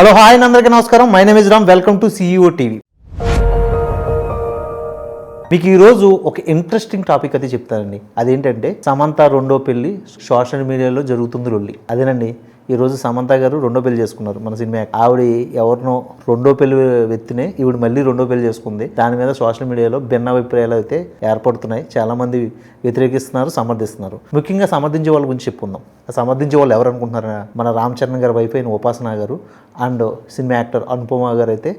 Hello hi అందరికీ నమస్కారం. My name is Ram welcome to CEO TV మీకు ఈరోజు ఒక ఇంట్రెస్టింగ్ టాపిక్ అయితే చెప్తానండి. అదేంటంటే సమంత రెండో పెళ్ళి సోషల్ మీడియాలో జరుగుతుంది రొల్లి అదేనండి? ఈరోజు సమంత గారు రెండో పెళ్ళి చేసుకున్నారు మన సినిమా ఆవిడ ఎవరినో రెండో పెళ్ళి వ్యక్తినే ఈవిడ మళ్ళీ రెండో పెళ్ళి చేసుకుంది. దాని మీద సోషల్ మీడియాలో భిన్న అభిప్రాయాలు అయితే ఏర్పడుతున్నాయి. చాలా మంది వ్యతిరేకిస్తున్నారు సమర్థిస్తున్నారు. ముఖ్యంగా సమర్థించే వాళ్ళ గురించి చెప్పుకుందాం. ఆ సమర్థించే వాళ్ళు ఎవరు అనుకుంటున్నారా? మన రామ్ చరణ్ గారి వైఫ్ అయిన ఉపాసన గారు అండ్ సినిమా యాక్టర్ అనుపమ గారు అయితే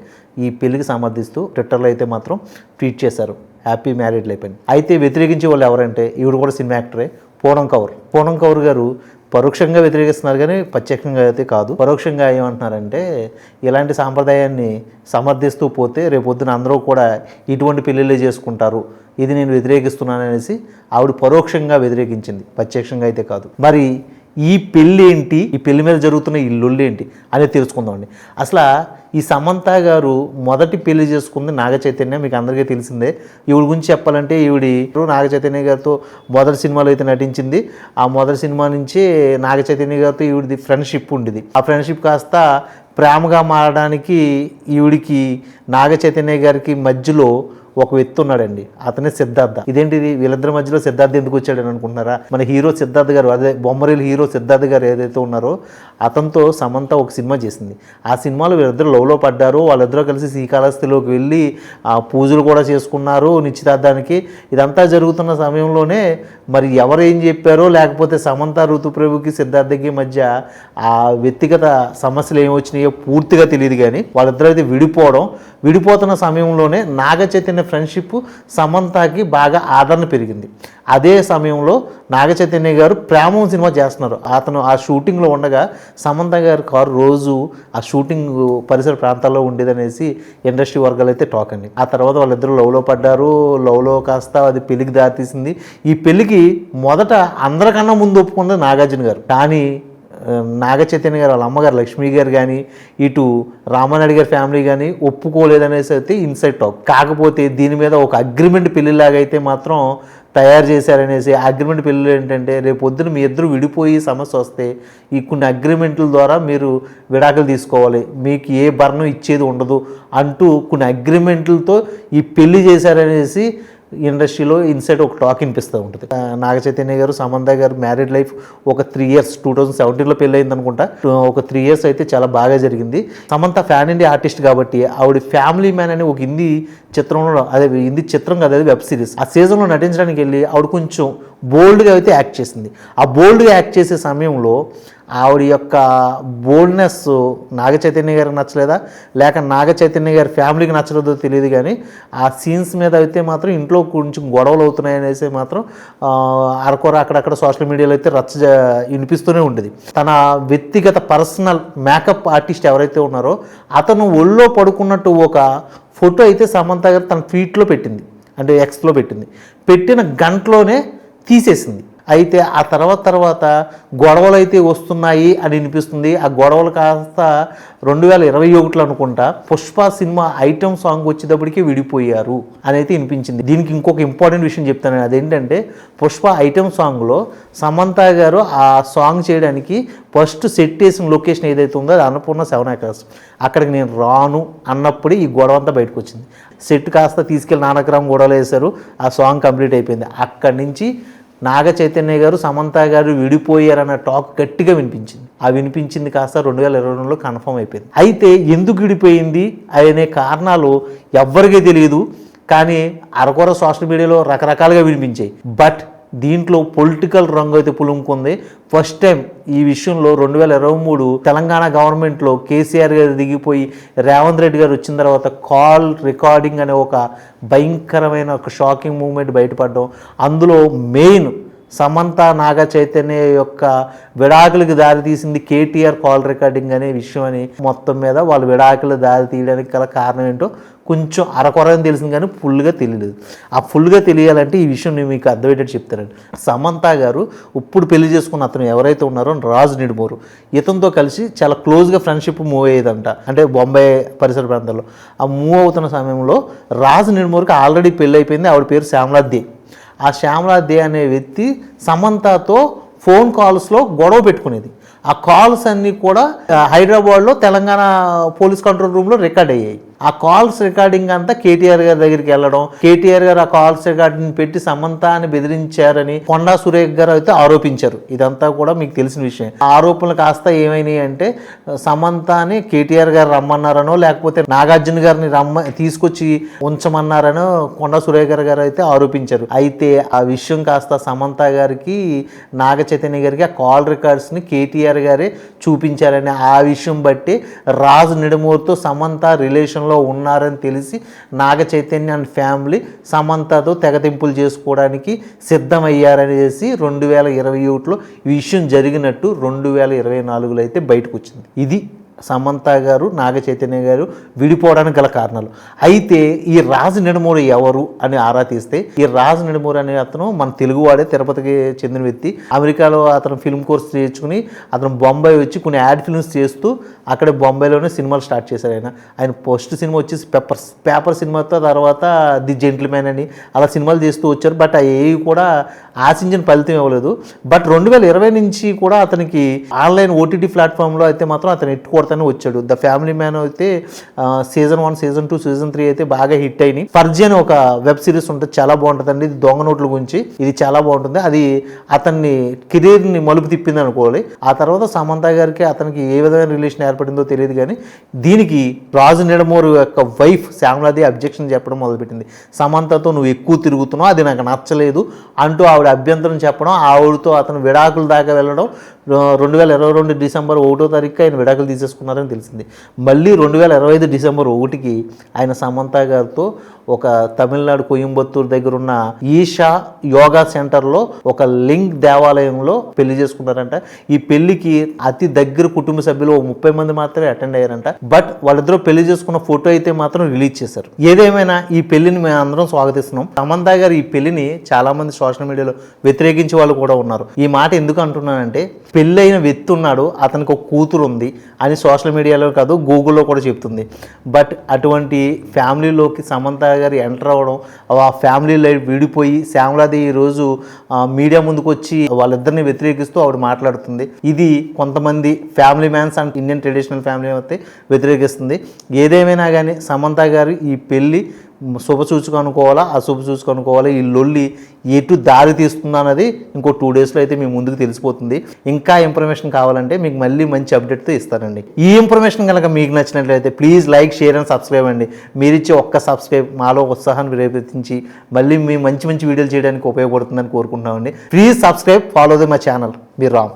ఈ పెళ్ళికి సమర్థిస్తూ ట్విట్టర్లో అయితే మాత్రం ట్వీట్ చేశారు. హ్యాపీ మ్యారేడ్ అయిపోయింది అయితే వ్యతిరేకించే వాళ్ళు ఎవరంటే ఈవిడ కూడా సినిమా యాక్టరే పూనం కౌర్. పూనం కౌర్ గారు పరోక్షంగా వ్యతిరేకిస్తున్నారు కానీ ప్రత్యక్షంగా అయితే కాదు. పరోక్షంగా ఏమంటున్నారంటే ఇలాంటి సాంప్రదాయాన్ని సమర్థిస్తూ పోతే రేపొద్దున అందరూ కూడా ఇటువంటి పెళ్ళిళ్ళే చేసుకుంటారు. ఇది నేను వ్యతిరేకిస్తున్నాను అనేసి ఆవిడ పరోక్షంగా వ్యతిరేకించింది. ప్రత్యక్షంగా అయితే కాదు. మరి ఈ పెళ్ళి ఏంటి? ఈ పెళ్ళి మీద జరుగుతున్న ఈ లొల్లి ఏంటి? అనేది తెలుసుకుందామండి అసలు ఈ సమంత గారు మొదటి పెళ్ళి చేసుకుంది నాగ చైతన్య మీకు అందరికీ తెలిసిందే. ఈవిడ గురించి చెప్పాలంటే ఈవిడి నాగ చైతన్య గారితో మొదటి సినిమాలో అయితే నటించింది. ఆ మొదటి సినిమా నుంచి నాగ చైతన్య గారితో ఈవిడిది ఫ్రెండ్షిప్ ఉండేది. ఆ ఫ్రెండ్షిప్ కాస్త ప్రేమగా మారడానికి ఈవిడికి నాగ చైతన్య గారికి మధ్యలో ఒక వ్యక్తి ఉన్నాడండి. అతనే సిద్ధార్థ. ఇదేంటిది వీళ్ళిద్దరి మధ్యలో సిద్ధార్థ ఎందుకు వచ్చాడని అనుకుంటున్నారా? మన హీరో సిద్ధార్థ గారు అదే బొమ్మరీలు హీరో సిద్ధార్థ గారు ఏదైతే ఉన్నారో అతనితో సమంత ఒక సినిమా చేసింది. ఆ సినిమాలో వీళ్ళిద్దరు లవ్లో పడ్డారు. వాళ్ళిద్దరూ కలిసి శ్రీకాళహస్తిలోకి వెళ్ళి ఆ పూజలు కూడా చేసుకున్నారు నిశ్చితార్థానికి. ఇదంతా జరుగుతున్న సమయంలోనే మరి ఎవరు ఏం చెప్పారో లేకపోతే సమంత ఋతుప్రభుకి సిద్ధార్థకి మధ్య ఆ వ్యక్తిగత సమస్యలు ఏమొచ్చినాయో పూర్తిగా తెలియదు కానీ వాళ్ళిద్దరూ అయితే విడిపోవడం విడిపోతున్న సమయంలోనే నాగ చైతన్య ఫ్రెండ్షిప్ సమంతకి బాగా ఆదరణ పెరిగింది. అదే సమయంలో నాగ చైతన్య గారు ప్రేమం సినిమా చేస్తున్నారు. అతను ఆ షూటింగ్లో ఉండగా సమంత గారి కారు రోజు ఆ షూటింగ్ పరిసర ప్రాంతాల్లో ఉండేదనేసి ఇండస్ట్రీ వర్గాలు అయితే టాక్ అండి. ఆ తర్వాత వాళ్ళిద్దరూ లవ్లో పడ్డారు. లవ్లో కాస్త అది పెళ్ళికి దారితీసింది. ఈ పెళ్ళికి మొదట అందరికన్నా ముందు ఒప్పుకున్నది నాగార్జున గారు. కానీ నాగ చైతన్య గారు వాళ్ళ అమ్మగారు లక్ష్మి గారు కానీ ఇటు రామానాయుడు గారి ఫ్యామిలీ కానీ ఒప్పుకోలేదనేసి అయితే ఇన్సైట్ టాక్ కాకపోతే దీని మీద ఒక అగ్రిమెంట్ పెళ్ళిలాగా అయితే మాత్రం తయారు చేశారనేసి అగ్రిమెంట్ పెళ్ళి ఏంటంటే రేపు పొద్దున మీ ఇద్దరు విడిపోయి సమస్య వస్తే ఈ కొన్ని అగ్రిమెంట్ల ద్వారా మీరు విడాకులు తీసుకోవాలి. మీకు ఏ భరణం ఇచ్చేది ఉండదు అంటూ కొన్ని అగ్రిమెంట్లతో ఈ పెళ్ళి చేశారనేసి ఇండస్ట్రీలో ఇన్సైడ్ ఒక టాక్ వినిపిస్తూ ఉంటుంది. నాగ చైతన్య గారు సమంత గారు మ్యారీడ్ లైఫ్ ఒక త్రీ ఇయర్స్ టూ థౌజండ్ సెవెంటీన్లో పెళ్ళి అయింది అనుకుంటా. ఒక త్రీ ఇయర్స్ అయితే చాలా బాగా జరిగింది. సమంత ఫ్యాన్ ఇండియా ఆర్టిస్ట్ కాబట్టి ఆవిడ ఫ్యామిలీ మ్యాన్ అని ఒక హిందీ చిత్రంలో అదే హిందీ చిత్రం కదా అది వెబ్ సిరీస్ ఆ సీజన్లో నటించడానికి వెళ్ళి ఆవిడ కొంచెం బోల్డ్గా అయితే యాక్ట్ చేసింది. ఆ బోల్డ్గా యాక్ట్ చేసే సమయంలో ఆవిడ యొక్క బోల్డ్నెస్ నాగ చైతన్య గారికి నచ్చలేదా? లేక నాగ చైతన్య గారి ఫ్యామిలీకి నచ్చలేదో తెలియదు కానీ ఆ సీన్స్ మీద అయితే మాత్రం ఇంట్లో కొంచెం గొడవలు అవుతున్నాయి అనేసి మాత్రం అరకొర అక్కడక్కడ సోషల్ మీడియాలో అయితే రచ్చ వినిపిస్తూనే ఉండేది. తన వ్యక్తిగత పర్సనల్ మేకప్ ఆర్టిస్ట్ ఎవరైతే ఉన్నారో అతను ఒళ్ళో పడుకున్నట్టు ఒక ఫోటో అయితే సమంత గారు తన ట్వీట్లో పెట్టింది. అంటే ఎక్స్లో పెట్టింది. పెట్టిన గంటలోనే తీసేసింది. అయితే ఆ తర్వాత తర్వాత గొడవలు అయితే వస్తున్నాయి అని అనిపిస్తుంది. ఆ గొడవలు కాస్త రెండు వేల ఇరవై ఒకటిలో అనుకుంటా పుష్ప సినిమా ఐటమ్ సాంగ్ వచ్చేటప్పటికి విడిపోయారు అని అయితే వినిపించింది. దీనికి ఇంకొక ఇంపార్టెంట్ విషయం చెప్తాను అదేంటంటే పుష్ప ఐటమ్ సాంగ్లో సమంత గారు ఆ సాంగ్ చేయడానికి ఫస్ట్ సెట్ చేసిన లొకేషన్ ఏదైతే ఉందో అది అన్నపూర్ణ సెవెన్ ఎకర్స్ అక్కడికి నేను రాను అన్నప్పుడే ఈ గొడవ అంతా బయటకు వచ్చింది సెట్ కాస్త తీసుకెళ్ళి నానక్రమం గొడవలు వేశారు ఆ సాంగ్ కంప్లీట్ అయిపోయింది. అక్కడి నుంచి నాగ చైతన్య గారు సమంత గారు విడిపోయారన్న టాక్ గట్టిగా వినిపించింది. ఆ వినిపించింది కాస్త రెండు వేల ఇరవై రెండులో కన్ఫర్మ్ అయిపోయింది. అయితే ఎందుకు విడిపోయింది అనే కారణాలు ఎవ్వరికీ తెలియదు. కానీ అరకొర సోషల్ మీడియాలో రకరకాలుగా వినిపించాయి. బట్ దీంట్లో పొలిటికల్ రంగు అయితే పులుముకుంది. ఫస్ట్ టైం ఈ విషయంలో రెండు వేల ఇరవై మూడు తెలంగాణ గవర్నమెంట్లో కేసీఆర్ గారు దిగిపోయి రేవంత్ రెడ్డి గారు వచ్చిన తర్వాత కాల్ రికార్డింగ్ అనే ఒక భయంకరమైన ఒక షాకింగ్ మూమెంట్ బయటపడడం. అందులో మెయిన్ సమంత నాగ చైతన్య యొక్క విడాకులకు దారి తీసింది కేటీఆర్ కాల్ రికార్డింగ్ అనే విషయం అని మొత్తం మీద వాళ్ళు విడాకులు దారి తీయడానికి గల కారణం ఏంటో కొంచెం అరకొరని తెలిసింది కానీ ఫుల్గా తెలియలేదు. ఆ ఫుల్గా తెలియాలంటే ఈ విషయం నేను మీకు అర్థమయ్యేటట్టు చెప్తానండి. సమంత గారు ఇప్పుడు పెళ్ళి చేసుకున్న అతను ఎవరైతే ఉన్నారో రాజు నిడుమూరు. ఇతనితో కలిసి చాలా క్లోజ్గా ఫ్రెండ్షిప్ మూవ్ అయ్యేదంట. అంటే బొంబాయి పరిసర ప్రాంతాల్లో ఆ మూవ్ అవుతున్న సమయంలో రాజు నిడుమూరుకి ఆల్రెడీ పెళ్ళి అయిపోయింది. ఆవిడ పేరు శ్యామలా ఆ శ్యామలా దే అనే వ్యక్తి సమంతతో ఫోన్ కాల్స్లో గొడవ పెట్టుకునేది. ఆ కాల్స్ అన్నీ కూడా హైదరాబాద్లో తెలంగాణ పోలీస్ కంట్రోల్ రూమ్లో రికార్డ్ అయ్యాయి. ఆ కాల్స్ రికార్డింగ్ అంతా కేటీఆర్ గారి దగ్గరికి వెళ్ళడం కేటీఆర్ గారు ఆ కాల్స్ రికార్డింగ్ పెట్టి సమంత అని బెదిరించారని కొండా సురేఖ్ గారు అయితే ఆరోపించారు. ఇదంతా కూడా మీకు తెలిసిన విషయం. ఆరోపణలు కాస్త ఏమైనాయి అంటే సమంత అని కేటీఆర్ గారు రమ్మన్నారనో లేకపోతే నాగార్జున గారిని రమ్మ తీసుకొచ్చి ఉంచమన్నారనో కొండా సురేఖ్ గారు గారు అయితే ఆరోపించారు. అయితే ఆ విషయం కాస్త సమంత గారికి నాగ చైతన్య గారికి ఆ కాల్ రికార్డ్స్ని కేటీఆర్ గారే చూపించారని ఆ విషయం బట్టి రాజు నిడుమూరుతో సమంత రిలేషన్లో ఉన్నారని తెలిసి నాగ చైతన్య అండ్ ఫ్యామిలీ సమంతతో తెగతింపులు చేసుకోవడానికి సిద్ధమయ్యారనేసి రెండు వేల ఇరవై ఒకటిలో ఈ విషయం జరిగినట్టు రెండు వేల ఇరవై నాలుగులో అయితే బయటకు వచ్చింది. ఇది సమంత గారు నాగ చైతన్య గారు విడిపోవడానికి గల కారణాలు. అయితే ఈ రాజు నిడమూరి ఎవరు అని ఆరా తీస్తే ఈ రాజు నిడమూరి అనే అతను మన తెలుగువాడే తిరుపతికి చెందిన వ్యక్తి. అమెరికాలో అతను ఫిల్మ్ కోర్స్ చేర్చుకుని అతను బొంబాయి వచ్చి కొన్ని యాడ్ ఫిల్మ్స్ చేస్తూ అక్కడ బొంబాయిలోనే సినిమాలు స్టార్ట్ చేశారు ఆయన. ఆయన ఫస్ట్ సినిమా వచ్చేసి పేపర్స్ పేపర్ సినిమాతో తర్వాత ది జెంటిల్మెన్ అని అలా సినిమాలు చేస్తూ వచ్చారు. బట్ అవి కూడా ఆశించిన ఫలితం ఇవ్వలేదు. బట్ రెండు వేల ఇరవై నుంచి కూడా అతనికి ఆన్లైన్ ఓటీటీ ప్లాట్ఫామ్లో అయితే మాత్రం అతను అతను వచ్చాడు. ద ఫ్యామిలీ మ్యాన్ అయితే season one season two season three అయితే బాగా హిట్ అయినాయి. ఫర్జీ అని ఒక వెబ్ సిరీస్ ఉంటుంది చాలా బాగుంటుందండి. ఇది దొంగ నోట్ల గురించి ఇది చాలా బాగుంటుంది. అది అతన్ని కెరీర్ని మలుపు తిప్పింది అనుకోవాలి. ఆ తర్వాత సమంత గారికి అతనికి ఏ విధమైన రిలేషన్ ఏర్పడిందో తెలియదు కానీ దీనికి రాజు నిడమూరు యొక్క వైఫ్ శ్యామలాది అబ్జెక్షన్ చెప్పడం మొదలుపెట్టింది. సమంతతో నువ్వు ఎక్కువ తిరుగుతున్నావు అది నాకు నచ్చలేదు అంటూ ఆవిడ అభ్యంతరం చెప్పడం ఆవిడతో అతను విడాకుల దాకా వెళ్ళడం రెండు వేల ఇరవై రెండు డిసెంబర్ ఒకటో తారీఖు ఆయన విడాకులు తీసేసుకున్నారని తెలిసింది. మళ్ళీ రెండు వేల ఇరవై ఐదు డిసెంబర్ ఒకటికి ఆయన సమంత గారితో ఒక తమిళనాడు కోయంబత్తూరు దగ్గర ఉన్న ఈషా యోగా సెంటర్లో ఒక లింక్ దేవాలయంలో పెళ్ళి చేసుకున్నారంట. ఈ పెళ్ళికి అతి దగ్గర కుటుంబ సభ్యులు ముప్పై మంది మాత్రమే అటెండ్ అయ్యారంట. బట్ వాళ్ళిద్దరూ పెళ్ళి చేసుకున్న ఫోటో అయితే మాత్రం రిలీజ్ చేశారు. ఏదేమైనా ఈ పెళ్ళిని మేము అందరం స్వాగతిస్తున్నాం. సమంత గారు ఈ పెళ్ళిని చాలా మంది సోషల్ మీడియాలో వ్యతిరేకించే వాళ్ళు కూడా ఉన్నారు. ఈ మాట ఎందుకు అంటున్నానంటే పెళ్ళైన వ్యక్తి ఉన్నాడు అతనికి ఒక కూతురు ఉంది అని సోషల్ మీడియాలో కాదు గూగుల్లో కూడా చెప్తుంది. బట్ అటువంటి ఫ్యామిలీలోకి సమంత గారు ఎంటర్ అవ్వడం ఆ ఫ్యామిలీ లైఫ్ విడిపోయి శ్యామలాది ఈరోజు మీడియా ముందుకు వచ్చి వాళ్ళిద్దరిని వ్యతిరేకిస్తూ ఆవిడ మాట్లాడుతుంది. ఇది కొంతమంది family mans and Indian traditional family అయితే వ్యతిరేకిస్తుంది. ఏదేమైనా కానీ సమంత గారు ఈ పెళ్ళి శుభ సూచిక అనుకోవాలా అశుభ సూచిక అనుకోవాలా? ఈ లొల్లి ఎటు దారి తీస్తుందా అన్నది ఇంకో టూ డేస్లో అయితే మీ ముందుకు తెలిసిపోతుంది. ఇంకా ఇన్ఫర్మేషన్ కావాలంటే మీకు మళ్ళీ మంచి అప్డేట్తో ఇస్తానండి. ఈ ఇన్ఫర్మేషన్ కనుక మీకు నచ్చినట్లయితే please like share and subscribe అండి. మీరు ఒక్క సబ్స్క్రైబ్ మాలో ఉత్సాహాన్ని ప్రేరేపించి మళ్ళీ మీ మంచి మంచి వీడియోలు చేయడానికి ఉపయోగపడుతుందని కోరుకుంటున్నామండి. Please subscribe follow the my channel మీరు రామ్.